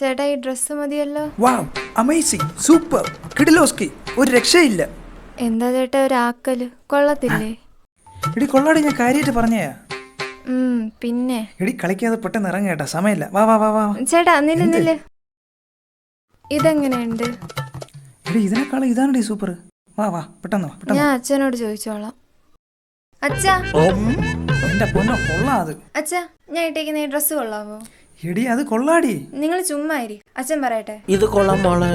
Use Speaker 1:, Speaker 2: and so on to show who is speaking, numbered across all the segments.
Speaker 1: ചേട്ടാ ഈ ഡ്രസ്സ് മതിയല്ലോ?
Speaker 2: വാവ് അമേസിംഗ് സൂപ്പർ കിഡിലോസ്കി ഒരു രക്ഷയില്ല.
Speaker 1: എന്താ ചേട്ടാ ഒരു ആക്കൽ? കൊള്ളത്തില്ലേ?
Speaker 2: എടി കൊള്ളാടി ഞാൻ കാര്യമായിട്ട് പറഞ്ഞയാ
Speaker 1: ഉം പിന്നെ?
Speaker 2: എടി കളിക്കാതെ പെട്ടെന്ന് ഇറങ്ങേട്ടാ സമയമില്ല. വാ വാ വാ വാ.
Speaker 1: ചേട്ടാ നില്ല് നില്ല്. ഇതെങ്ങനെയുണ്ട്?
Speaker 2: എടി ഇതിനേക്കാളും ഇതാണടി സൂപ്പർ വാ വാ പെട്ടെന്ന് വാ പെട്ടെന്ന്
Speaker 1: ഞാൻ അച്ഛനോട് ചോദിച്ചോളാം. അച്ഛാ.
Speaker 2: എന്റെ പൊന്നോ കൊള്ളാ അത്.
Speaker 1: അച്ഛാ ഞാൻ ഇട്ടേക്കുന്ന ഈ ഡ്രസ്സ് കൊള്ളാവോ?
Speaker 2: എടി അത് കൊള്ളാടി.
Speaker 1: നിങ്ങൾ ചുമ്മാ ഇരി. അച്ഛൻ പറയട്ടെ.
Speaker 3: ഇത് കൊള്ളാം മോളെ.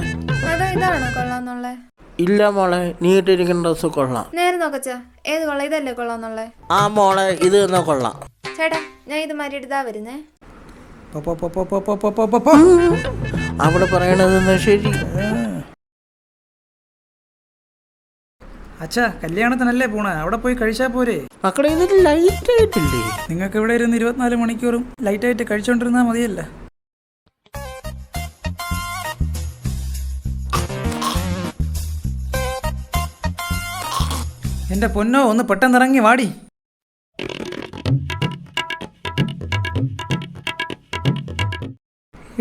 Speaker 1: അതോ ഇതാണോ കൊള്ളാന്നുള്ളേ
Speaker 3: ഇല്ല മോളെ നീ ഇട്ടിരിക്കുന്ന ഡ്രസ്സ് കൊള്ളാം.
Speaker 1: നേരെ നോക്കച്ച ഏത് കൊള്ളാം ഇതല്ലേ കൊള്ളാന്നുള്ളേ
Speaker 3: ആ മോളെ ഇത് എന്നാ കൊള്ളാം.
Speaker 1: ചേട്ടാ ഞാൻ ഇത് മാറ്റിയിട്ട് വരുന്നേ.
Speaker 2: പോ, പോ, പോ, പോ, പോ, പോ, പോ, പോ, പോ, പോ.
Speaker 3: അവിടെ പറയണതെന്ന് ശരി.
Speaker 2: അച്ഛാ കല്യാണത്തിനല്ലേ പോണേ? അവിടെ പോയി കഴിച്ചാ പോരെ?
Speaker 3: മക്കളെ ലൈറ്റ് ആയിട്ടില്ലേ
Speaker 2: നിങ്ങൾക്ക് ഇവിടെ ഇരുന്ന് ഇരുപത്തിനാല് മണിക്കൂറും ലൈറ്റ് ആയിട്ട് കഴിച്ചോണ്ടിരുന്നാ മതിയല്ല. എന്റെ പൊന്നോ ഒന്ന് പെട്ടെന്ന് ഇറങ്ങി വാടി.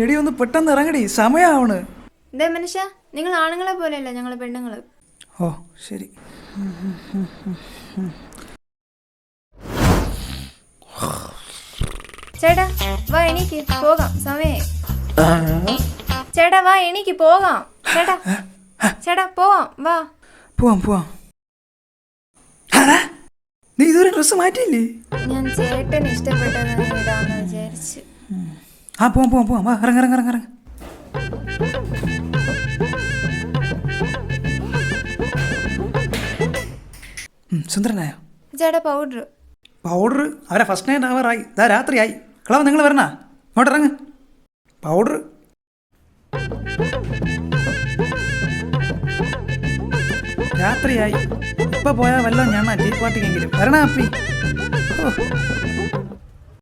Speaker 2: എടി ഒന്ന് പെട്ടെന്ന് ഇറങ്ങടി സമയാവണ്.
Speaker 1: ദേ മനുഷ്യ നിങ്ങൾ ആണുങ്ങളെ പോലെയല്ല ഞങ്ങൾ പെണ്ണുങ്ങൾ
Speaker 2: ഓ ശരി.
Speaker 1: ചേട്ടാ വാ എനിക്ക് പോകാം. സമയേ ചേട്ടാ വാ എനിക്ക് പോകാം. ചേട്ടാ ചേട്ടാ പോവാം. വാ.
Speaker 2: പോവാം പോവാം. നീ ഇതുവരെ ഡ്രസ്സ് മാറ്റിയില്ലേ?
Speaker 1: ഞാൻ ചേട്ടന് ഇഷ്ടപ്പെട്ടത് ഇടാന്ന് വിചാരിച്ചു.
Speaker 2: ആ പോവാം പോവാം പോവാം. വാ ഇറങ്ങ ഇറങ്ങ ഇറങ്ങ ഇറങ്ങ. സുന്ദരനായോ?
Speaker 1: ചേട്ടാ പൗഡർ
Speaker 2: പൗഡർ അവരെ ഫസ്റ്റ് നൈറ്റ് ആവറായി ഇതാ രാത്രിയായി. കളവ് നിങ്ങൾ വരണ? ഇങ്ങോട്ട് ഇറങ്ങ്. പൗഡർ രാത്രിയായി. ഇപ്പൊ പോയാൽ വല്ലതും ഞാൻ ടീ പാർട്ടിക്കെങ്കിലും വരണ അപ്പി. ഓ